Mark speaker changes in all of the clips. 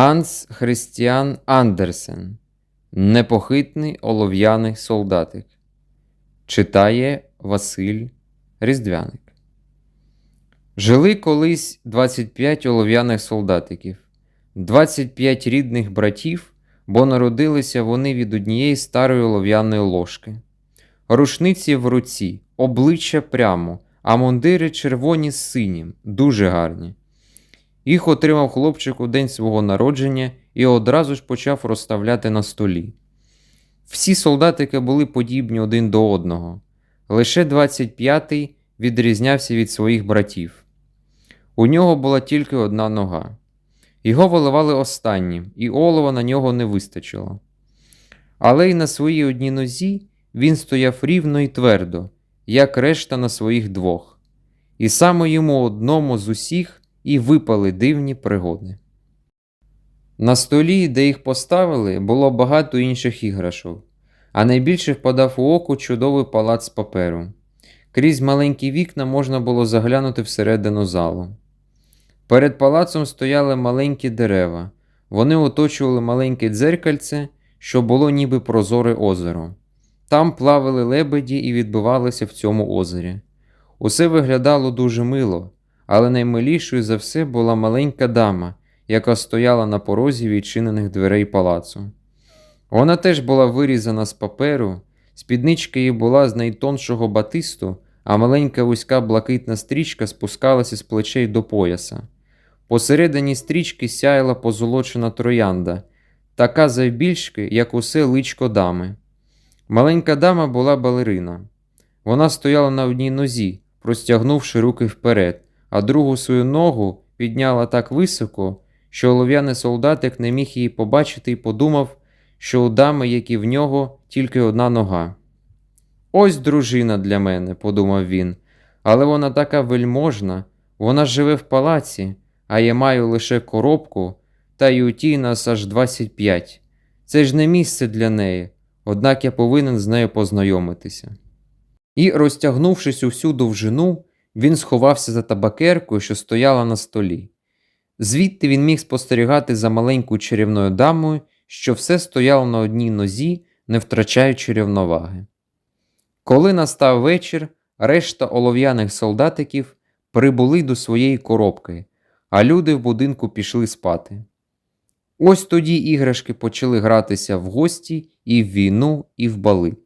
Speaker 1: Ганс Христіан Андерсен Непохитний олов'яний солдатик. Читає Василь Різдвяник. Жили колись 25 олов'яних солдатиків, 25 рідних братів, бо народилися вони від однієї старої олов'яної ложки. Рушниці в руці, обличчя прямо, а мундири червоні з синім, дуже гарні. Їх отримав хлопчик у день свого народження і одразу ж почав розставляти на столі. Всі солдатики були подібні один до одного. Лише 25-й відрізнявся від своїх братів. У нього була тільки одна нога. Його виливали останнім, і олова на нього не вистачило. Але й на своїй одній нозі він стояв рівно і твердо, як решта на своїх двох. І саме йому одному з усіх і випали дивні пригоди. На столі, де їх поставили, було багато інших іграшок, а найбільше впадав у око чудовий палац паперу. Крізь маленькі вікна можна було заглянути всередину залу. Перед палацом стояли маленькі дерева, вони оточували маленьке дзеркальце, що було ніби прозоре озеро. Там плавали лебеді і відбивалися в цьому озері. Усе виглядало дуже мило, але наймилішою за все була маленька дама, яка стояла на порозі відчинених дверей палацу. Вона теж була вирізана з паперу, спідничка її була з найтоншого батисту, а маленька вузька блакитна стрічка спускалася з плечей до пояса. Посередині стрічки сяяла позолочена троянда, така завбільшки, як усе личко дами. Маленька дама була балерина. Вона стояла на одній нозі, простягнувши руки вперед, а другу свою ногу підняла так високо, що олов'яний солдатик не міг її побачити і подумав, що у дами, як і в нього, тільки одна нога. Ось дружина для мене, подумав він, але вона така вельможна, вона живе в палаці, а я маю лише коробку, та й у тій нас аж 25. Це ж не місце для неї, однак я повинен з нею познайомитися. І, розтягнувшись у всю довжину, він сховався за табакеркою, що стояла на столі. Звідти він міг спостерігати за маленькою чарівною дамою, що все стояло на одній нозі, не втрачаючи рівноваги. Коли настав вечір, решта олов'яних солдатиків прибули до своєї коробки, а люди в будинку пішли спати. Ось тоді іграшки почали гратися в гості і в війну, і в бали.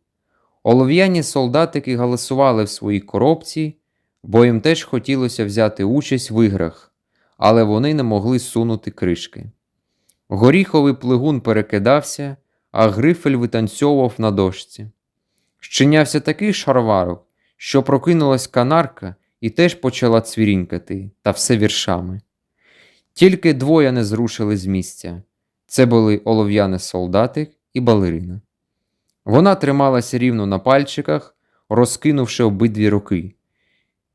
Speaker 1: Олов'яні солдатики галасували в своїй коробці, бо їм теж хотілося взяти участь в іграх, але вони не могли сунути кришки. Горіховий плигун перекидався, а грифель витанцьовував на дошці. Щинявся такий шарварок, що прокинулась канарка і теж почала цвірінькати, та все віршами. Тільки двоє не зрушили з місця це були олов'яний солдатик і балерина. Вона трималася рівно на пальчиках, розкинувши обидві руки.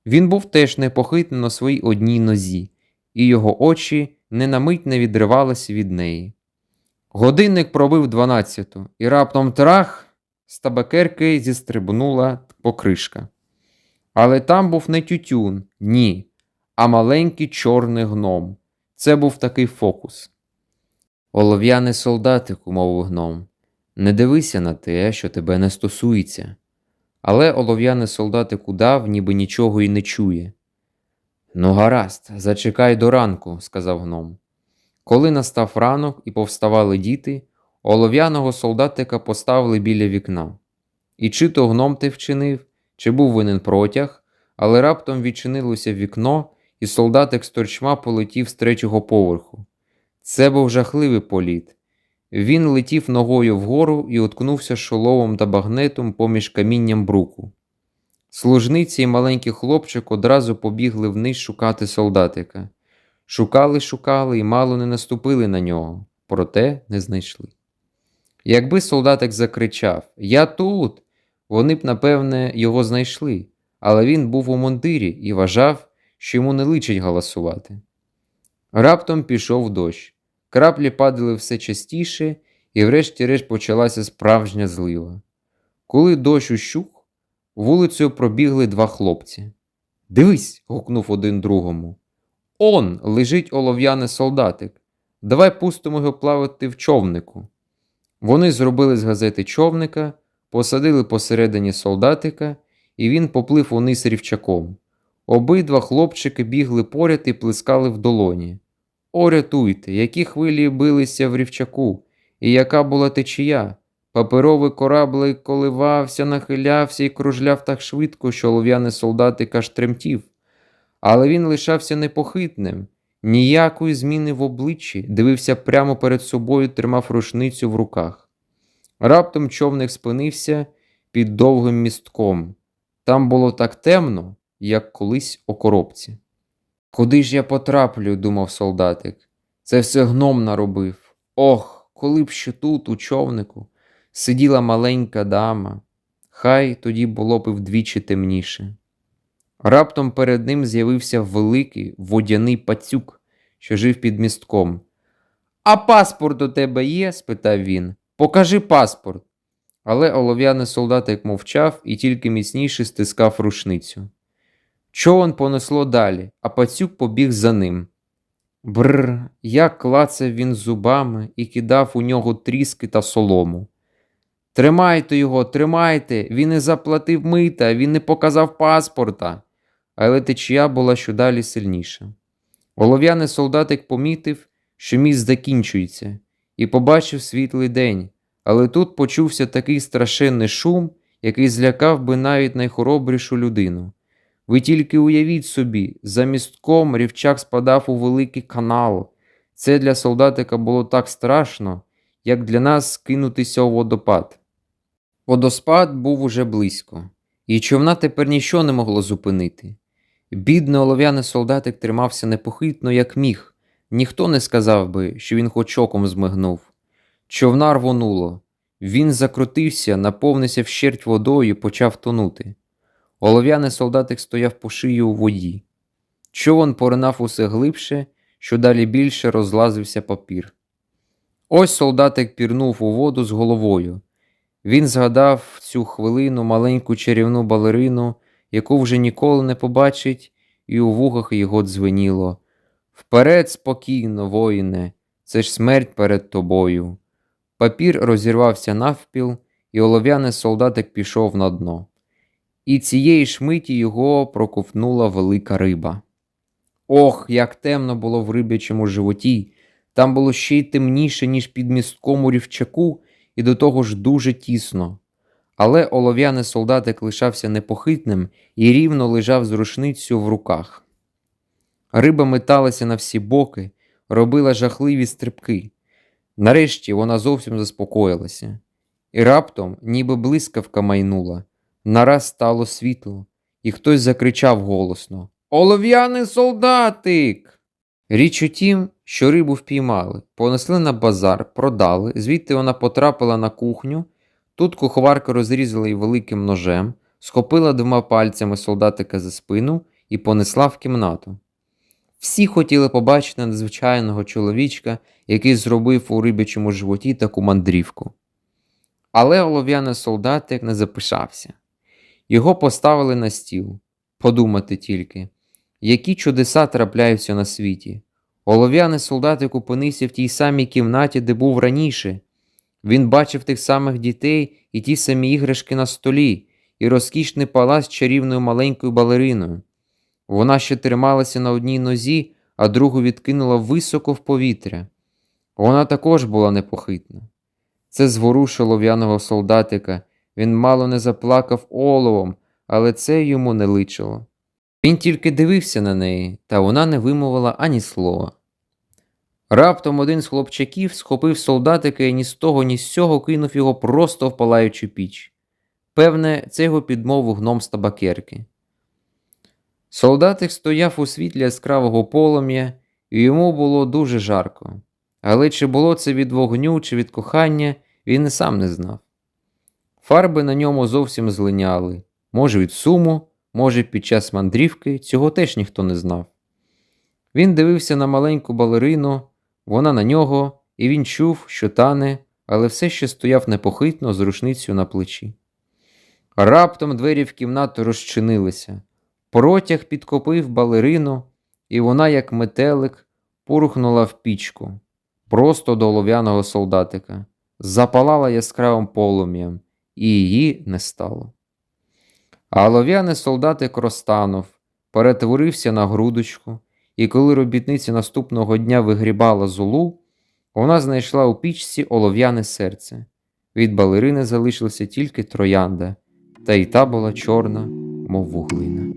Speaker 1: Він був теж непохитний на своїй одній нозі, і його очі не не відривалися від неї. Годинник пробив дванадцяту, і раптом трах з табакерки зістрибнула покришка. Але там був не тютюн, ні, а маленький чорний гном. Це був такий фокус. Олов'яний солдатику, мовив гном, не дивися на те, що тебе не стосується. Але олов'яний солдатик удав, ніби нічого й не чує. Ну, гаразд, зачекай до ранку, сказав гном. Коли настав ранок і повставали діти, олов'яного солдатика поставили біля вікна. І чи то гном те вчинив, чи був винен протяг, але раптом відчинилося вікно, і солдатик з торчма полетів з третього поверху. Це був жахливий політ. Він летів ногою вгору і уткнувся шоломом та багнетом поміж камінням бруку. Служниці і маленький хлопчик одразу побігли вниз шукати солдатика. Шукали, шукали і мало не наступили на нього, проте не знайшли. Якби солдатик закричав Я тут, вони б, напевне, його знайшли, але він був у мундирі і вважав, що йому не личить галасувати. Раптом пішов дощ. Краплі падали все частіше, і врешті-решт почалася справжня злива. Коли дощ ущух, вулицею пробігли два хлопці. Дивись. гукнув один другому. Он лежить олов'яний солдатик. Давай пустимо його плавати в човнику. Вони зробили з газети човника, посадили посередині солдатика, і він поплив униз рівчаком. Обидва хлопчики бігли поряд і плескали в долоні. О, рятуйте, які хвилі билися в рівчаку, і яка була течія. Паперовий кораблик коливався, нахилявся і кружляв так швидко, що олов'яний солдатик аж тремтів. Але він лишався непохитним, ніякої зміни в обличчі, дивився прямо перед собою, тримав рушницю в руках. Раптом човник спинився під довгим містком. Там було так темно, як колись у коробці. Куди ж я потраплю, думав солдатик. Це все гном наробив. Ох, коли б ще тут, у човнику, сиділа маленька дама, хай тоді було б вдвічі темніше. Раптом перед ним з'явився великий водяний пацюк, що жив під містком. А паспорт у тебе є? спитав він. Покажи паспорт. Але олов'яний солдатик мовчав і тільки міцніше стискав рушницю. Човен понесло далі, а пацюк побіг за ним. Бррр, як клацав він зубами і кидав у нього тріски та солому. Тримайте його, тримайте, він не заплатив мита, він не показав паспорта. Але течія була щодалі сильніша. Олов'яний солдатик помітив, що міст закінчується, і побачив світлий день, але тут почувся такий страшенний шум, який злякав би навіть найхоробрішу людину. Ви тільки уявіть собі, за містком рівчак спадав у великий канал. Це для солдатика було так страшно, як для нас скинутися у водопад. Водоспад був уже близько, і човна тепер нічого не могло зупинити. Бідний олов'яний солдатик тримався непохитно, як міг. Ніхто не сказав би, що він хоч оком змигнув. Човна рвонуло. Він закрутився, наповнився вщерть водою почав тонути. Олов'яний солдатик стояв по шию у воді. Човен поринав усе глибше, що далі більше розлазився папір. Ось солдатик пірнув у воду з головою. Він згадав в цю хвилину маленьку чарівну балерину, яку вже ніколи не побачить, і у вухах його дзвеніло. Вперед, спокійно, воїне, це ж смерть перед тобою. Папір розірвався навпіл, і олов'яний солдатик пішов на дно. І цієї ж миті його проковтнула велика риба. Ох, як темно було в рибячому животі. Там було ще й темніше, ніж під містком рівчаку, і до того ж дуже тісно. Але олов'яний солдатик лишався непохитним і рівно лежав з рушницю в руках. Риба металася на всі боки, робила жахливі стрибки. Нарешті вона зовсім заспокоїлася, і раптом, ніби блискавка майнула, нараз стало світло, і хтось закричав голосно Олов'яний солдатик! Річ у тім, що рибу впіймали, понесли на базар, продали, звідти вона потрапила на кухню. Тут куховарка розрізала її великим ножем, схопила двома пальцями солдатика за спину і понесла в кімнату. Всі хотіли побачити надзвичайного чоловічка, який зробив у рибячому животі таку мандрівку. Але олов'яний солдатик не запишався. Його поставили на стіл. Подумати тільки, які чудеса трапляються на світі. Олов'яний солдатик опинився в тій самій кімнаті, де був раніше. Він бачив тих самих дітей і ті самі іграшки на столі, і розкішний палац чарівною маленькою балериною. Вона ще трималася на одній нозі, а другу відкинула високо в повітря. Вона також була непохитна. Це зворушило в'яного солдатика. Він мало не заплакав оловом, але це йому не личило. Він тільки дивився на неї, та вона не вимовила ані слова. Раптом один з хлопчаків схопив солдатика і ні з того, ні з сього кинув його просто в палаючу піч. Певне, це його підмовив гном з табакерки. Солдатик стояв у світлі яскравого полум'я, і йому було дуже жарко. Але чи було це від вогню, чи від кохання, він і сам не знав. Фарби на ньому зовсім злиняли, може, від суму, може, під час мандрівки, цього теж ніхто не знав. Він дивився на маленьку балерину, вона на нього, і він чув, що тане, але все ще стояв непохитно з рушницею на плечі. Раптом двері в кімнату розчинилися. Протяг підкопив балерину, і вона, як метелик, порухнула в пічку. просто до олов'яного солдатика, запалала яскравим полум'ям, і її не стало. А олов'яний солдатик розтанув, перетворився на грудочку, і коли робітниця наступного дня вигрібала золу, вона знайшла у пічці олов'яне серце. Від балерини залишилася тільки троянда, та й та була чорна, мов вуглина.